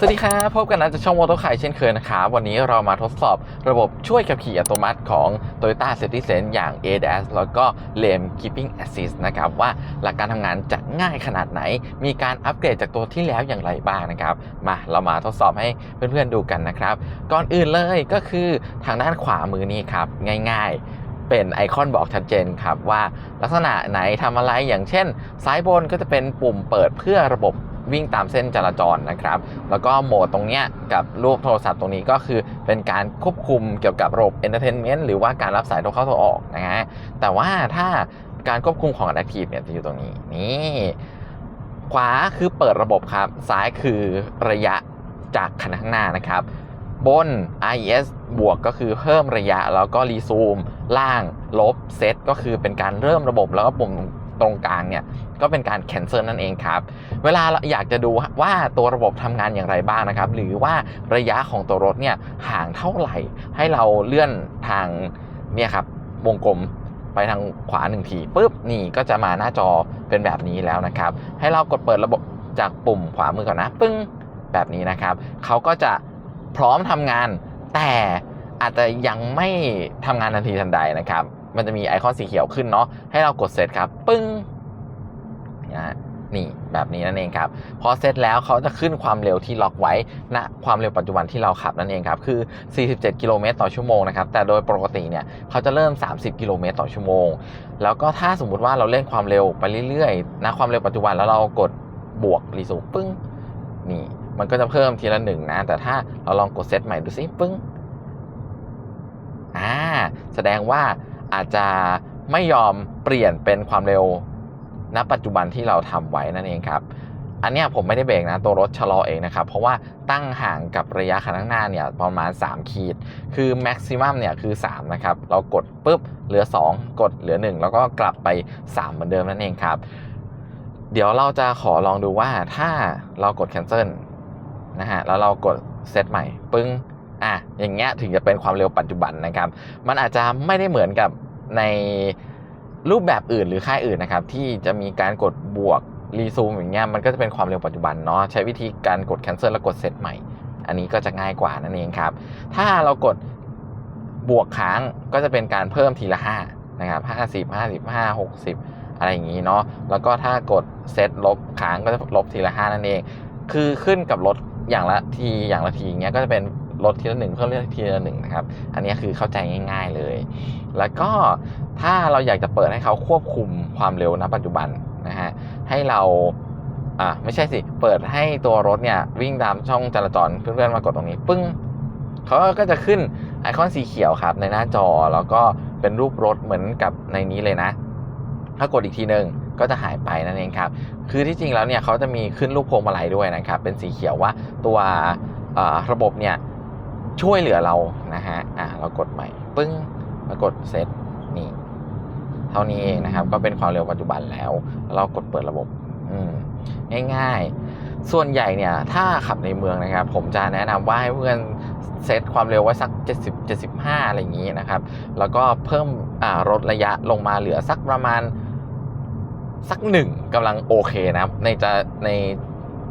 สวัสดีครับพบกันนะจากช่องมอเตอร์ไคเช่นเคยนะครับวันนี้เรามาทดสอบระบบช่วยขับขี่อัตโนมัติของ Toyota Safety Sense อย่าง ADAS แล้วก็ Lane Keeping Assist นะครับว่าหลักการทำงานจะง่ายขนาดไหน มีการอัปเกรดจากตัวที่แล้วอย่างไรบ้างนะครับ มาเรามาทดสอบให้เพื่อนๆดูกันนะครับ ก่อนอื่นเลยก็คือทางด้านขวามือนี้ครับ ง่ายๆเป็นไอคอนบอกชัดเจนครับว่าลักษณะไหนทำอะไรอย่างเช่น ซ้ายบนก็จะเป็นปุ่มเปิดเพื่อระบบ วิ่งตามเส้นจราจรนะครับ แล้วก็โหมดตรงเนี้ยกับรูปโทรศัพท์ตรงนี้ก็คือเป็นการควบคุมเกี่ยวกับระบบ Entertainment หรือว่าการรับสายโทรเข้าโทรออกนะฮะแต่ว่าถ้าการควบคุมของ Adaptive เนี่ยจะอยู่ตรงนี้นี่ขวาคือเปิดระบบครับ ซ้ายคือระยะจากคันข้างหน้านะครับ บน IES บวกก็คือเพิ่มระยะแล้วก็รีซูม ล่างลบเซตก็คือเป็นการเริ่มระบบแล้วก็ปุ่ม ตรงกลางเนี่ยก็เป็นการ cancel นั่นเองครับ เวลาเราอยากจะดูว่าตัวระบบทำงานอย่างไรบ้างนะครับ หรือว่าระยะของตัวรถเนี่ยห่างเท่าไหร่ ให้เราเลื่อนทางเนี่ยครับวงกลมไปทางขวาหนึ่งทีปุ๊บนี่ก็จะมาหน้าจอเป็นแบบนี้แล้วนะครับ ให้เรากดเปิดระบบจากปุ่มขวามือก่อนนะปึ้งแบบนี้นะครับเขาก็จะพร้อมทำงานแต่อาจจะยังไม่ทำงานทันทีทันใดนะครับ มันจะมีไอคอนสีเขียวขึ้นเนาะให้เรากดเซตครับปึ้งนะฮะนี่แบบนี้นั่นเองครับ พอเซตแล้วเขาจะขึ้นความเร็วที่ล็อกไว้ณความเร็วปัจจุบันที่เราขับนั่นเองครับ คือ 47 กิโลเมตรต่อชั่วโมงนะครับ แต่โดยปกติเนี่ยเขาจะเริ่ม 30 กิโลเมตรต่อชั่วโมง แล้วก็ถ้าสมมุติว่าเราเล่นความเร็วไปเรื่อยๆณความเร็วปัจจุบันแล้วเรากดบวกรีสูปึ้งนี่ มันก็จะเพิ่มทีละหนึ่งนะ แต่ถ้าเราลองกดเซตใหม่ดูซิปึ้งอ่าแสดงว่า อาจจะไม่ยอมเปลี่ยนเป็นความเร็วณปัจจุบันที่เราทำไว้นั่นเองครับ อันนี้ผมไม่ได้เบรกนะตัวรถชะลอเองนะครับ เพราะว่าตั้งห่างกับระยะคันข้างหน้าเนี่ยประมาณ 3 ขีด คือแม็กซิมัมเนี่ยคือ 3 นะครับ เรากดปุ๊บเหลือ 2 กดเหลือ 1 แล้วก็กลับไป 3 เหมือนเดิมนั่นเองครับ เดี๋ยวเราจะขอลองดูว่าถ้าเรากด cancel นะฮะแล้วเรากดเซตใหม่ปึ้ง อะอย่างเงี้ยถึงจะเป็นความเร็วปัจจุบันนะครับ มันอาจจะไม่ได้เหมือนกับในรูปแบบอื่นหรือค่ายอื่นนะครับ ที่จะมีการกดบวกรีซูมอย่างเงี้ยมันก็จะเป็นความเร็วปัจจุบันเนาะใช้วิธีการกด cancel แล้วกดเซตใหม่ อันนี้ก็จะง่ายกว่านั่นเองครับ ถ้าเรากดบวกค้างก็จะเป็นการเพิ่มทีละ5นะครับ50 55 60 อะไรอย่างนี้เนาะแล้วก็ถ้ากดเซตลบค้างก็จะลบทีละ5นั่นเอง คือขึ้นกับรถอย่างละทีอย่างละทีอย่างเงี้ยก็จะเป็น ลดทีละหนึ่งเพิ่มทีละหนึ่งนะครับ อันนี้คือเข้าใจง่าย ๆเลย แล้วก็ถ้าเราอยากจะเปิดให้เขาควบคุมความเร็วณปัจจุบันนะฮะให้เราอ่าไม่ใช่สิ เปิดให้ตัวรถเนี่ยวิ่งตามช่องจราจรเพื่อนๆมากดตรงนี้ปึ้งเขาก็จะขึ้นไอคอนสีเขียวครับในหน้าจอแล้วก็เป็นรูปรถเหมือนกับในนี้เลยนะ ถ้ากดอีกทีหนึ่งก็จะหายไปนั่นเองครับ คือที่จริงแล้วเนี่ยเขาจะมีขึ้นรูปพวงมาลัยด้วยนะครับ เป็นสีเขียวว่าตัวระบบเนี่ย ช่วยเหลือเรานะฮะอ่าเรากดใหม่ปึ้งแล้วกดเซตนี่เท่านี้เองนะครับ ก็เป็นความเร็วปัจจุบันแล้ว เรากดเปิดระบบอืมง่ายๆ ส่วนใหญ่เนี่ย ถ้าขับในเมืองนะครับ ผมจะแนะนำว่าให้เพื่อนเซตความเร็วไว้สัก 70 75 อะไรอย่างนี้นะครับ แล้วก็เพิ่มอ่าลดระยะลงมาเหลือสักประมาณสักหนึ่งกำลังโอเคนะครับ ในจะใน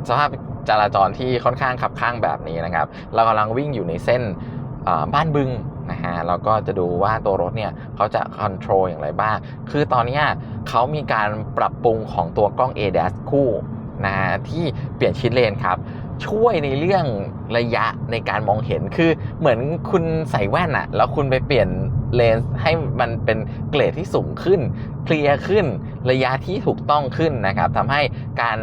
สภาพ จราจรที่ค่อนข้างขับข้างแบบนี้นะครับ เรากำลังวิ่งอยู่ในเส้นบ้านบึงนะฮะเราก็จะดูว่าตัวรถเนี่ยเขาจะคอนโทรลอย่างไรบ้าง คือตอนนี้เขามีการปรับปรุงของตัวกล้อง ADAS คู่นะฮะที่เปลี่ยนชิดเลนครับ ช่วยในเรื่องระยะในการมองเห็นคือเหมือนคุณใส่แว่นอะแล้วคุณไปเปลี่ยนเลนส์ให้มันเป็นเกรดที่สูงขึ้น เคลียร์ขึ้นระยะที่ถูกต้องขึ้นนะครับทำให้การ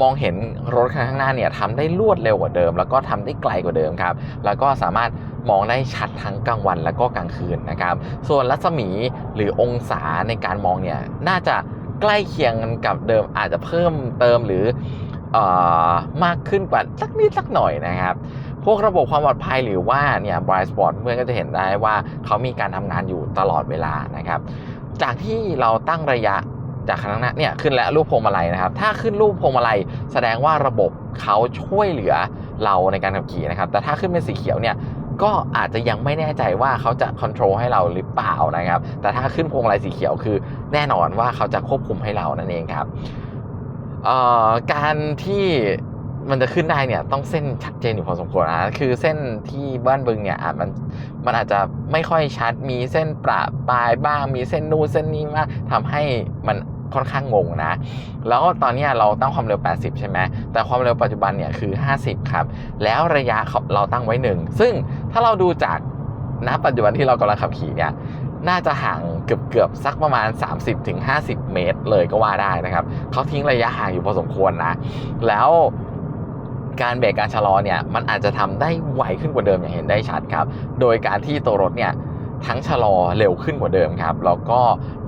มองเห็นรถคันข้างหน้าเนี่ยทำได้รวดเร็วกว่าเดิม แล้วก็ทำได้ไกลกว่าเดิมครับ แล้วก็สามารถมองได้ชัดทั้งกลางวันแล้วก็กลางคืนนะครับ ส่วนรัศมีหรือองศาในการมองเนี่ยน่าจะใกล้เคียงกันกับเดิมอาจจะเพิ่มเติมหรืออมากขึ้นกว่าสักนิดสักหน่อยนะครับพวกระบบความปลอดภัยหรือว่าเนี่ยบรายสปอร์ตเพื่อนก็จะเห็นได้ว่าเขามีการทำงานอยู่ตลอดเวลานะครับ จากที่เราตั้งระยะ จากคันข้างหน้าเนี่ยขึ้นแล้วรูปพวงมาลัยนะครับ ถ้าขึ้นรูปพวงมาลัยแสดงว่าระบบเขาช่วยเหลือเราในการขับขี่นะครับ แต่ถ้าขึ้นเป็นสีเขียวเนี่ยก็อาจจะยังไม่แน่ใจว่าเขาจะค o n t r o l ให้เราหรือเปล่านะครับ แต่ถ้าขึ้นพวงมาลัยสีเขียวคือแน่นอนว่าเขาจะควบคุมให้เรานั่นเองครับเอ่อการที่มันจะขึ้นได้เนี่ยต้องเส้นชัดเจนอยู่พอสมควรนะคือเส้นที่บ้านบึงเนี่ยอาจมันมันอาจจะไม่ค่อยชัดมีเส้นประปลายบ้าง มีเส้นนู่นเส้นนี้มากทำให้มัน ค่อนข้างงงนะ แล้วตอนนี้เราตั้งความเร็ว 80 ใช่ไหมแต่ความเร็วปัจจุบันเนี่ยคือ 50 ครับ แล้วระยะเราตั้งไว้หนึ่งซึ่งถ้าเราดูจากณปัจจุบันที่เรากำลังขับขี่เนี่ยน่าจะห่างเกือบเกือบสักประมาณ 30-50 เมตรเลยก็ว่าได้นะครับเขาทิ้งระยะห่างอยู่พอสมควรนะ แล้วการเบรกการชะลอเนี่ยมันอาจจะทำได้ไวขึ้นกว่าเดิมอย่างเห็นได้ชัดครับ โดยการที่ตัวรถเนี่ย ทั้งชะลอเร็วขึ้นกว่าเดิมครับ แล้วก็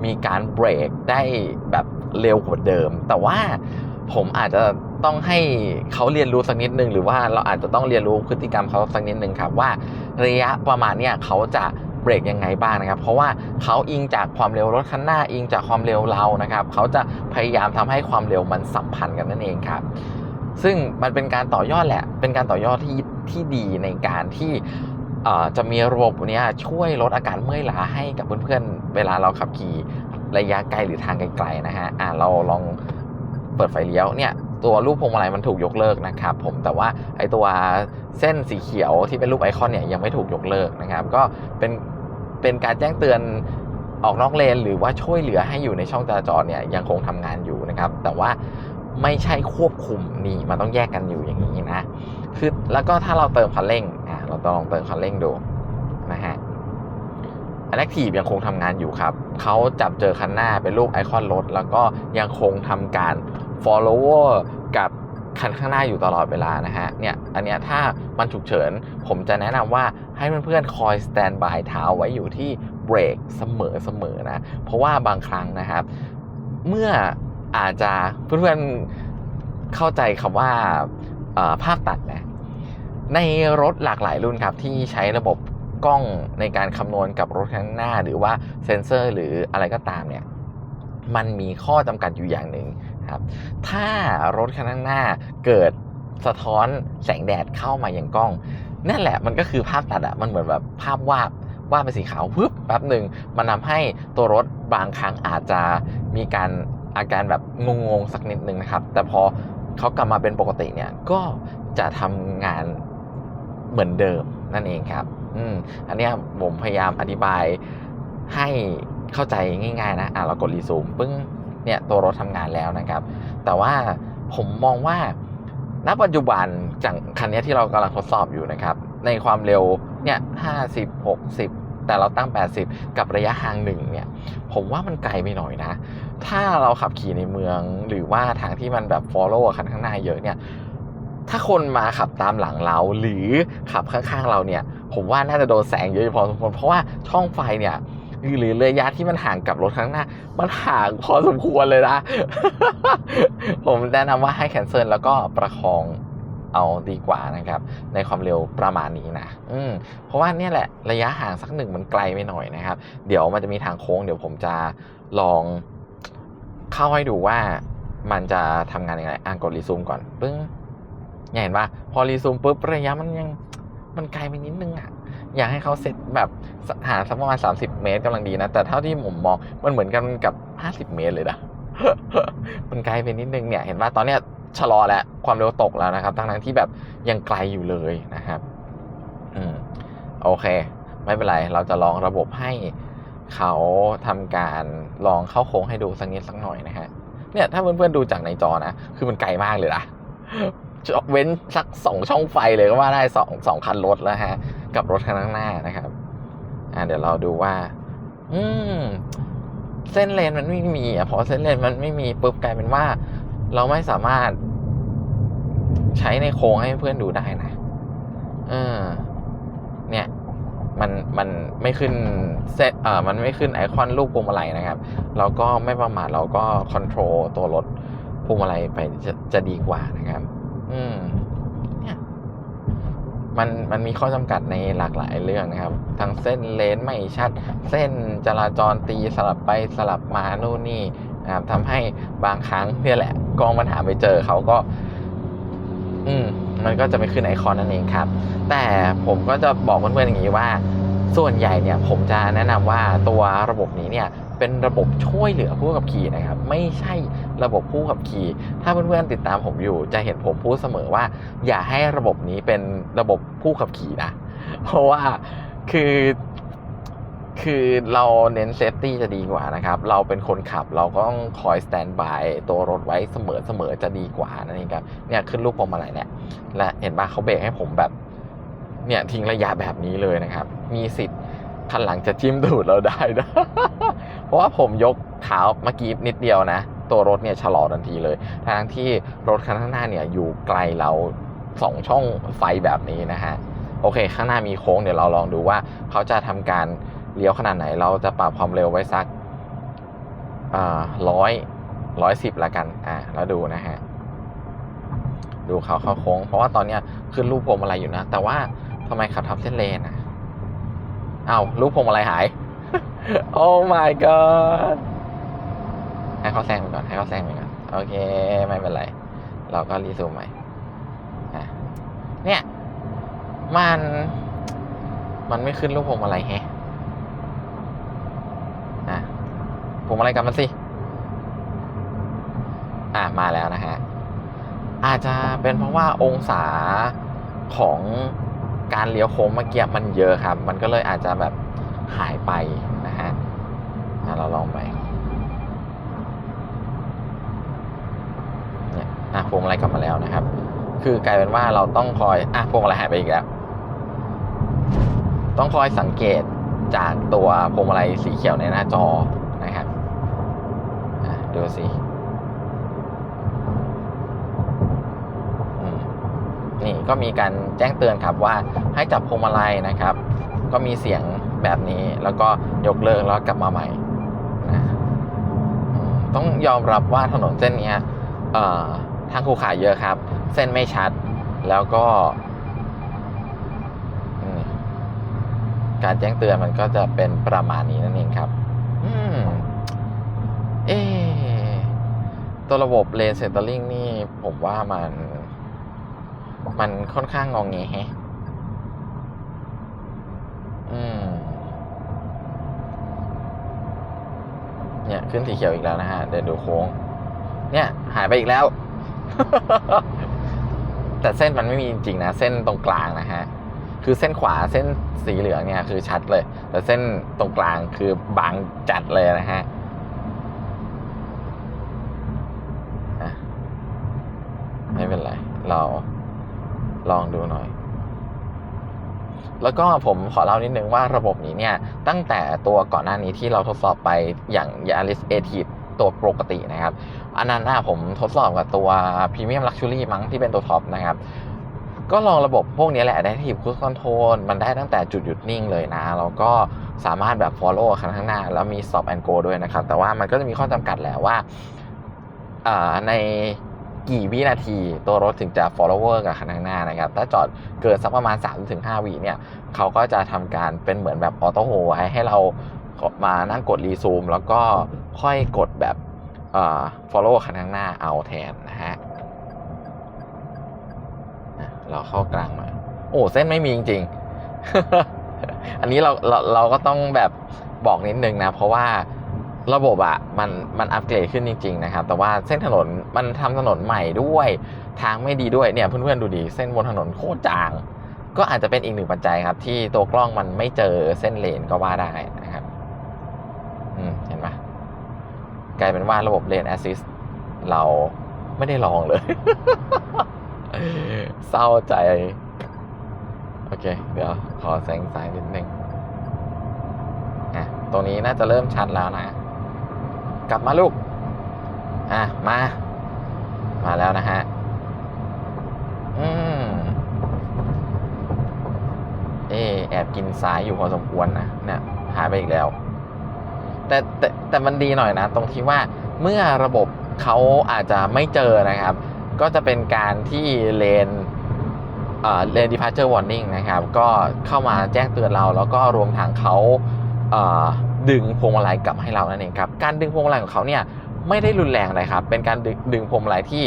มีการเบรกได้แบบเร็วกว่าเดิม แต่ว่าผมอาจจะต้องให้เขาเรียนรู้สักนิดนึง หรือว่าเราอาจจะต้องเรียนรู้พฤติกรรมเขาสักนิดนึงครับว่าระยะประมาณเนี่ยเขาจะเบรกยังไงบ้างนะครับ เพราะว่าเขาอิงจากความเร็วรถคันหน้าอิงจากความเร็วเรานะครับ เขาจะพยายามทำให้ความเร็วมันสัมพันธ์กันนั่นเองครับ ซึ่งมันเป็นการต่อยอดแหละ เป็นการต่อยอดที่ที่ดีในการที่ จะมีระบบเนี้ยช่วยลดอาการเมื่อยล้าให้กับเพื่อนๆ เวลาเราขับขี่ระยะไกลหรือทางไกลๆนะฮะอ่าเราลองเปิดไฟเลี้ยวเนี่ยตัวรูปพวงมาลัยมันถูกยกเลิกนะครับผมแต่ว่าไอตัวเส้นสีเขียวที่เป็นรูปไอคอนเนี่ยยังไม่ถูกยกเลิกนะครับ ก็เป็นเป็นการแจ้งเตือนออกนอกเลน หรือว่าช่วยเหลือให้อยู่ในช่องจราจรเนี่ยยังคงทำงานอยู่นะครับ แต่ว่า ไม่ใช่ควบคุมนี่มันต้องแยกกันอยู่อย่างนี้นะคือแล้วก็ถ้าเราเติมคันเร่งอะเราต้องลองเติมคันเร่งดูนะฮะ Active ยังคงทำงานอยู่ครับ เขาจับเจอคันหน้าเป็นรูปไอคอนรถ แล้วก็ยังคงทำการ follower กับคันข้างหน้าอยู่ตลอดเวลานะฮะ เนี่ย อันเนี้ยถ้ามันฉุกเฉิน ผมจะแนะนำว่าให้เพื่อนๆคอยสแตนบายเท้าไว้อยู่ที่เบรกเสมอๆนะ เพราะว่าบางครั้งนะครับ เมื่อ อาจจะเพื่อนๆเข้าใจคำว่าภาพตัดนะในรถหลากหลายรุ่นครับที่ใช้ระบบกล้องในการคำนวณกับรถข้างหน้า หรือว่าเซ็นเซอร์ หรืออะไรก็ตามเนี่ยมันมีข้อจำกัดอยู่อย่างหนึ่งครับ ถ้ารถข้างหน้าเกิดสะท้อนแสงแดดเข้ามาอย่างกล้อง นั่นแหละมันก็คือภาพตัดอะมันเหมือนแบบภาพวาดวาดเป็นสีขาวปึ๊บแป๊บหนึ่งมันทำให้ตัวรถบางครั้งอาจจะมีการ อาการแบบงงๆสักนิดนึงนะครับ แต่พอเขากลับมาเป็นปกติเนี่ยก็จะทำงานเหมือนเดิมนั่นเองครับ อืมอันนี้ผมพยายามอธิบายให้เข้าใจง่ายๆนะอะเรากดรีซูมปึ้งเนี่ยตัวรถทำงานแล้วนะครับ แต่ว่าผมมองว่าณปัจจุบันจากคันนี้ที่เรากำลังทดสอบอยู่นะครับ ในความเร็วเนี่ยห้าสิบหกสิบ แต่เราตั้ง 80 กับระยะห่างหนึ่งเนี่ยผมว่ามันไกลไปหน่อยนะ ถ้าเราขับขี่ในเมืองหรือว่าทางที่มันแบบ follow คันข้างหน้าเยอะเนี่ยถ้าคนมาขับตามหลังเราหรือขับข้างๆเราเนี่ย ผมว่าน่าจะโดนแสงเยอะพอสมควรเพราะว่าช่องไฟเนี่ยหรือระยะที่มันห่างกับรถข้างหน้า มันห่างพอสมควรเลยนะ ผมแนะนำว่าให้แคนเซิลแล้วก็ประคอง เอาดีกว่านะครับ ในความเร็วประมาณนี้นะอืมเพราะว่าเนี่ยแหละระยะห่างสักหนึ่งมันไกลไปหน่อยนะครับ เดี๋ยวมันจะมีทางโค้ง เดี๋ยวผมจะลองเข้าให้ดูว่ามันจะทำงานยังไงอะกดรีซูมก่อนปึ้งเนี่ยเห็นปะพอรีซูมปุ๊บระยะมันยังมันไกลไปนิดนึงอะอยากให้เขาเซตแบบหาสักประมาณ30เมตรกำลังดีนะ แต่เท่าที่ผมมองมันเหมือนกันกับ50เมตรเลยนะมันไกลไปนิดนึงเนี่ย เห็นว่าตอนเนี้ย ชะลอแล้วความเร็วตกแล้วนะครับทั้งทั้งที่แบบยังไกลอยู่เลยนะครับอืมโอเค ไม่เป็นไรเราจะลองระบบให้เขาทำการลองเข้าโค้งให้ดูสักนิดสักหน่อยนะฮะเนี่ยถ้าเพื่อนๆดูจากในจอนะคือมันไกลมากเลยนะเว้นสักสองช่องไฟเลยก็ว่าได้สองสองคันรถแล้วฮะ กับรถคันข้างหน้านะครับอ่าเดี๋ยวเราดูว่า อืมเส้นเลนมันไม่มีอะพอเส้นเลนมันไม่มีปุ๊บกลายเป็นว่า เราไม่สามารถ ใช้ในโค้งให้เพื่อนดูได้นะเออ เนี่ย มันมันไม่ขึ้นเซตเอ่อมันไม่ขึ้นไอคอนรูปพวงมาลัยนะครับ เราก็ไม่ประมาทเราก็คอนโทรลตัวรถพวงมาลัยไปจะจะดีกว่านะครับ อืมเนี่ยมันมันมีข้อจำกัดในหลากหลายเรื่องนะครับ ทั้งเส้นเลนไม่ชัด เส้นจราจรตีสลับไปสลับมานู่นนี่นะครับทำให้บางครั้งเนี่ยแหละ กองปัญหาไปเจอเขาก็ อืมมันก็จะไม่ขึ้นไอคอนนั่นเองครับ แต่ผมก็จะบอกเพื่อนๆอย่างนี้ว่า ส่วนใหญ่เนี่ยผมจะแนะนำว่าตัวระบบนี้เนี่ยเป็นระบบช่วยเหลือผู้ขับขี่นะครับ ไม่ใช่ระบบผู้ขับขี่ ถ้าเพื่อนๆติดตามผมอยู่ จะเห็นผมพูดเสมอว่า อย่าให้ระบบนี้เป็นระบบผู้ขับขี่นะ เพราะว่าคือ คือเราเน้นเซฟตี้จะดีกว่านะครับ เราเป็นคนขับเราก็ต้องคอยสแตนบายตัวรถไว้เสมอเสมอจะดีกว่านั่นเองครับ เนี่ยขึ้นรูปพวงมาลัยเนี่ยและเห็นป่ะเขาเบรกให้ผมแบบ เนี่ยทิ้งระยะแบบนี้เลยนะครับ มีสิทธิ์คันหลังจะจิ้มตูดเราได้นะ เพราะว่าผมยกเท้าเมื่อกี้นิดเดียวนะ ตัวรถเนี่ยชะลอทันทีเลย ทั้งที่รถคันข้างหน้าเนี่ยอยู่ไกลเราสองช่องไฟแบบนี้นะฮะ โอเค ข้างหน้ามีโค้งเดี๋ยวเราลองดูว่าเขาจะทำการ เลี้ยวขนาดไหน เราจะปรับความเร็วไว้สักร้อยร้อยสิบละกัน อ่า แล้วดูนะฮะ ดูเขาเข้าโค้ง เพราะว่าตอนเนี้ยขึ้นรูปพวงมาลัยอยู่นะ แต่ว่าทำไมขับทับเส้นเลนอะเอา้ารูปพวงมาลัยหาย โอ้ my god ให้เขาแซงไปก่อน ให้เขาแซงไปก่อน โอเค ไม่เป็นไร เราก็รีซูมใหม่เนี่ย มัน มันไม่ขึ้นรูปพวงมาลัยแฮะอะ พวงมาลัยกลับมาสิ อะมาแล้วนะฮะ อาจจะเป็นเพราะว่าองศาของการเลี้ยวโค้งเมื่อกี้มันเยอะครับ มันก็เลยอาจจะแบบหายไปนะฮะเราลองไปเนี่ยอะพวงมาลัยกลับมาแล้วนะครับ คือกลายเป็นว่าเราต้องคอยอะพวงมาลัยหายไปอีกแล้ว ต้องคอยสังเกตจากตัวพวงมาลัยสีเขียวในหน้าจอ ดูสินี่ก็มีการแจ้งเตือนครับว่าให้จับพวงมาลัยนะครับ ก็มีเสียงแบบนี้แล้วก็ยกเลิกแล้วกลับมาใหม่นะต้องยอมรับว่าถนนเส้นนี้ทางคูขาเยอะครับ เส้นไม่ชัดแล้วก็ การแจ้งเตือนมันก็จะเป็นประมาณนี้นั่นเองครับ อืม เอะ ตัวระบบเลนเซนเตอร์ลิงนี่ผมว่ามัน มันค่อนข้างงองเงแฮะอืม เนี่ย ขึ้นสีเขียวอีกแล้วนะฮะ เดี๋ยวดูโค้ง เนี่ย หายไปอีกแล้ว แต่เส้นมันไม่มีจริงนะ เส้นตรงกลางนะฮะ คือเส้นขวาเส้นสีเหลืองเนี่ย คือชัดเลย แต่เส้นตรงกลางคือบางจัดเลยนะฮะไม่เป็นไร เราลองดูหน่อย แล้วก็ผมขอเล่านิดนึงว่าระบบนี้เนี่ย ตั้งแต่ตัวก่อนหน้านี้ที่เราทดสอบไปอย่าง Yaris a t i v e ตัวปกตินะครับ อันนั้นน่ะผมทดสอบกับตัว Premium Luxury มั้งที่เป็นตัวท็อปนะครับ ก็ลองระบบพวกนี้แหละ Adaptive Cruise Control มันได้ตั้งแต่จุดหยุดนิ่งเลยนะ แล้วก็สามารถแบบ follow คันข้างหน้า แล้วมี stop and go ด้วยนะครับ แต่ว่ามันก็จะมีข้อจำกัดแหละว่าใน กี่วินาที ตัวรถถึงจะ follower กับคันข้างหน้านะครับ ถ้าจอดเกินสักประมาณ 3-5 วิเนี่ยเขาก็จะทำการเป็นเหมือนแบบออโต้โฮไว้ให้เรามานั่งกดรีซูมแล้วก็ค่อยกดแบบเอ่อ follow คันข้างหน้าเอาแทนนะฮะเราเข้ากลางหน่อยโอ้เส้นไม่มีจริง ๆ อันนี้เราเราเราก็ต้องแบบบอกนิดนึงนะ เพราะว่า ระบบอะมันมันอัปเกรดขึ้นจริงๆนะครับแต่ว่าเส้นถนนมันทำถนนใหม่ด้วยทางไม่ดีด้วยเนี่ยเพื่อนๆดูดิเส้นบนถนนโคตรจาง ก็อาจจะเป็นอีกหนึ่งปัจจัยครับ ที่ตัวกล้องมันไม่เจอเส้นเลนก็ว่าได้นะครับอืมเห็นไหมกลายเป็นว่าระบบเลนแอสซิสเราไม่ได้ลองเลย เศร้าใจ โอเค เดี๋ยวขอแสงสายนิดนึงอะตรงนี้น่าจะเริ่มชัดแล้วนะ กลับมาลูก อะ มา มาแล้วนะฮะ อืมเอแอบกินซ้ายอยู่พอสมควรนะเนี่ยหายไปอีกแล้ว แต่แต่แต่มันดีหน่อยนะ ตรงที่ว่าเมื่อระบบเขาอาจจะไม่เจอนะครับ ก็จะเป็นการที่เลนเลน departure warning นะครับ ก็เข้ามาแจ้งเตือนเราแล้วก็รวมทางเขาเอ่อ ดึงพวงมาลัยกลับให้เรานั่นเองครับการดึงพวงมาลัยของเขาเนี่ยไม่ได้รุนแรงเลยครับ เป็นการดึงพวงมาลัยที่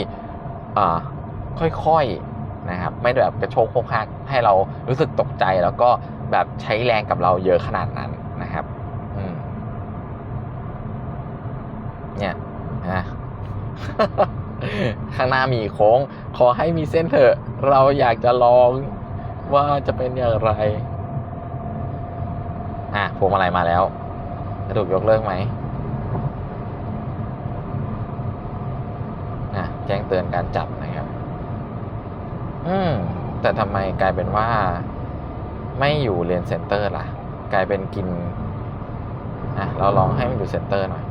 ค่อยๆนะครับไม่แบบกระโชกโคกคักให้เรารู้สึกตกใจแล้วก็แบบใช้แรงกับเราเยอะขนาดนั้นนะครับเนี่ยนะข้างหน้ามีโค้ง ขอให้มีเส้นเถอะ เราอยากจะลองว่าจะเป็นอย่างไร อะพวงมาลัยมาแล้ว จะถูกยกเลิกไหมอะแจ้งเตือนการจับนะครับ อืม แต่ทำไมกลายเป็นว่า ไม่อยู่เลนเซนเตอร์ล่ะ กลายเป็นกินอะเราลองให้มันอยู่เซนเตอร์หน่อย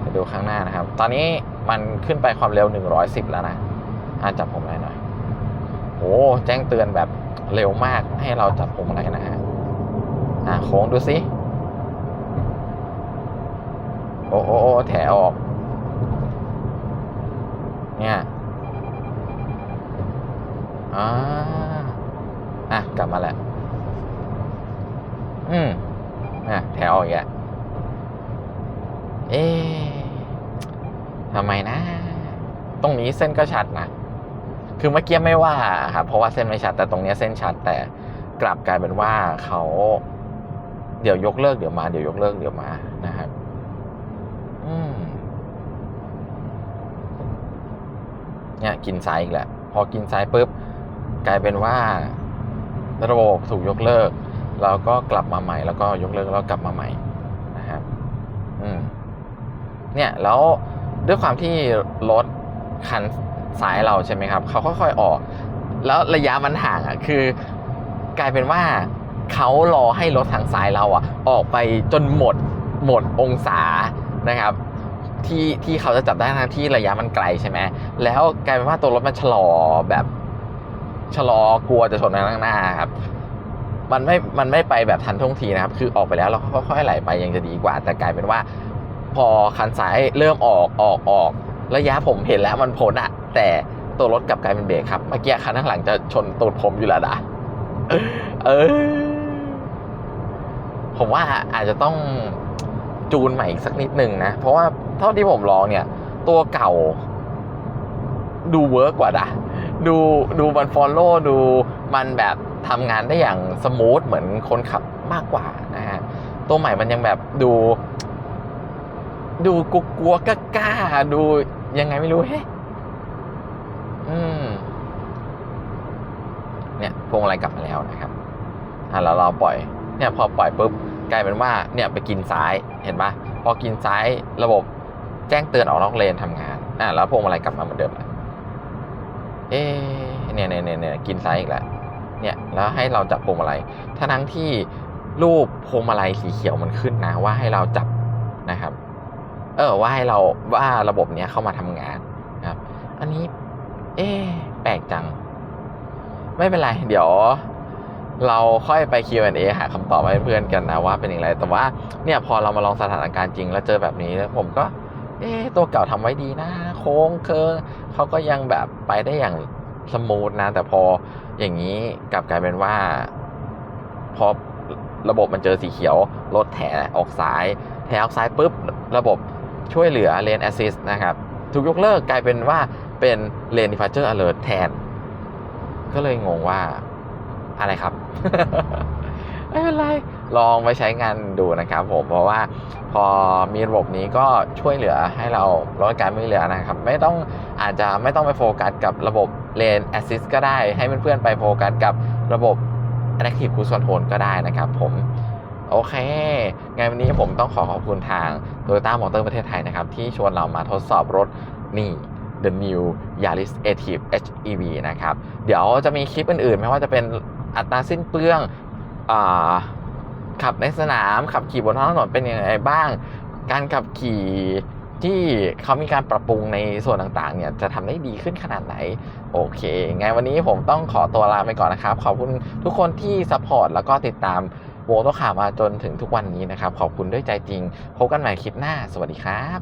ไปดูข้างหน้านะครับ ตอนนี้มันขึ้นไปความเร็ว 110 แล้วนะอาจับผมหน่อยโอ้แจ้งเตือนแบบเร็วมากให้เราจับผมอะไรนะฮะอะโค้งดูสิ โอ้โอ้แถออก เนี่ยอ่าอะ กลับมาแล้ว อืมอะแถวออกอีกอะเอ๊ทำไมนะ ตรงนี้เส้นก็ชัดนะ คือเมื่อกี้ไม่ว่าครับเพราะว่าเส้นไม่ชัด แต่ตรงเนี้ยเส้นชัด แต่กลับกลายเป็นว่าเขา เดี๋ยวยกเลิกเดี๋ยวมา เดี๋ยวยกเลิกเดี๋ยวมานะครับ อืม เนี่ยกินไซ้ายอีกแหละ พอกินไซ้ายปุ๊บกลายเป็นว่าระบบถูกยกเลิกเราก็กลับมาใหม่ แล้วก็ยกเลิกแล้วกลับมาใหม่นะครับอืมเนี่ยแล้วด้วยความที่รถคันซ้ายเราใช่ไหมครับเขาค่อยๆออก แล้วระยะมันห่างอะคือกลายเป็นว่าเขารอให้รถทางซ้ายเราอะ ออกไปจนหมดหมดองศานะครับ ที่ที่เขาจะจับได้ทั้งที่ระยะมันไกลใช่ไหมแล้วกลายเป็นว่าตัวรถมันชะลอแบบชะลอกลัวจะชนข้างหน้าครับมันไม่ มันไม่ไปแบบทันท่วงทีนะครับ คือออกไปแล้วเราค่อยๆไหลไปยังจะดีกว่า แต่กลายเป็นว่า พอคันซ้ายเริ่มออกออกออกระยะผมเห็นแล้วมันพ้นอะแต่ตัวรถกลับกลายเป็นเบรกครับ เมื่อกี้คันข้างหลังจะชนตูดผมอยู่แล้วนะเออ ผมว่าอาจจะต้อง จูนใหม่อีกสักนิดหนึ่งนะ เพราะว่าเท่าที่ผมลองเนี่ย ตัวเก่าดูเวิร์กกว่าดะดูดูมันฟอลโล่ดูมันแบบทำงานได้อย่างสมูทเหมือนคนขับมากกว่านะฮะตัวใหม่มันยังแบบดู ดูกลัวกลัวกล้าดูยังไงไม่รู้เฮ้อืมเนี่ยพวงอะไรกลับมาแล้วนะครับอะแล้วเราปล่อย เนี่ยพอปล่อยปุ๊บ กลายเป็นว่าเนี่ยไปกินซ้ายเห็นปะพอกินซ้ายระบบแจ้งเตือนออกนอกเลนทำงานอะแล้วพวงมาลัยกลับมาเหมือนเดิมเอ๊เนี่ยเนี่ยเนี่ยเนี่ยกินซ้ายอีกแล้วเนี่ยแล้วให้เราจับพวงมาลัยถ้าทั้งที่รูปพวงมาลัยสีเขียวมันขึ้นนะ ว่าให้เราจับนะครับ เออว่าให้เราว่าระบบเนี้ยเข้ามาทำงานครับ อันนี้ เอ๊แปลกจัง ไม่เป็นไร เดี๋ยว เราค่อยไป Q&A หาคำตอบให้เพื่อนกันนะว่าเป็นอย่างไร แต่ว่าเนี่ยพอเรามาลองสถานการณ์จริงแล้วเจอแบบนี้แล้วผมก็ เอ๊ตัวเก่าทำไว้ดีนะ โค้งเคิงเขาก็ยังแบบไปได้อย่างสมูทนะ แต่พออย่างนี้กลับกลายเป็นว่า พอระบบมันเจอสีเขียวรถแถออกซ้าย แถออกซ้ายปุ๊บ ระบบช่วยเหลือเลนแอสซิสนะครับถูกยกเลิกกลายเป็นว่าเป็นเลนดิฟาเจอร์อเลิร์แทน ก็เลยงงว่า อะไรครับไม่เป็นไรลองไปใช้งานดูนะครับผมเพราะว่าพอมีระบบนี้ก็ช่วยเหลือให้เราลดการไม่เหลือนะครับ ไม่ต้องอาจจะไม่ต้องไปโฟกัสกับระบบ Lane Assist ก็ได้ ให้เพื่อนๆไปโฟกัสกับระบบ Adaptive Cruise Control ก็ได้นะครับผมโอเคไงวันนี้ผมต้องขอขอบคุณทาง Toyota Motor ประเทศไทยนะครับ ที่ชวนเรามาทดสอบรถนี่ The New Yaris Active HEV นะครับ เดี๋ยวจะมีคลิปอื่นๆ ไม่ว่าจะเป็น อัตราสิ้นเปลืองอขับในสนามขับขี่บนท้องถนนเป็นยังไงบ้าง การขับขี่ที่เขามีการปรับปรุงในส่วนต่างๆ เนี่ยจะทำได้ดีขึ้นขนาดไหน โอเคไงวันนี้ผมต้องขอตัวลาไปก่อนนะครับ ขอบคุณทุกคนที่ซัพพอร์ตแล้วก็ติดตามโวตัวข่าวมาจนถึงทุกวันนี้นะครับ ขอบคุณด้วยใจจริง พบกันใหม่คลิปหน้า สวัสดีครับ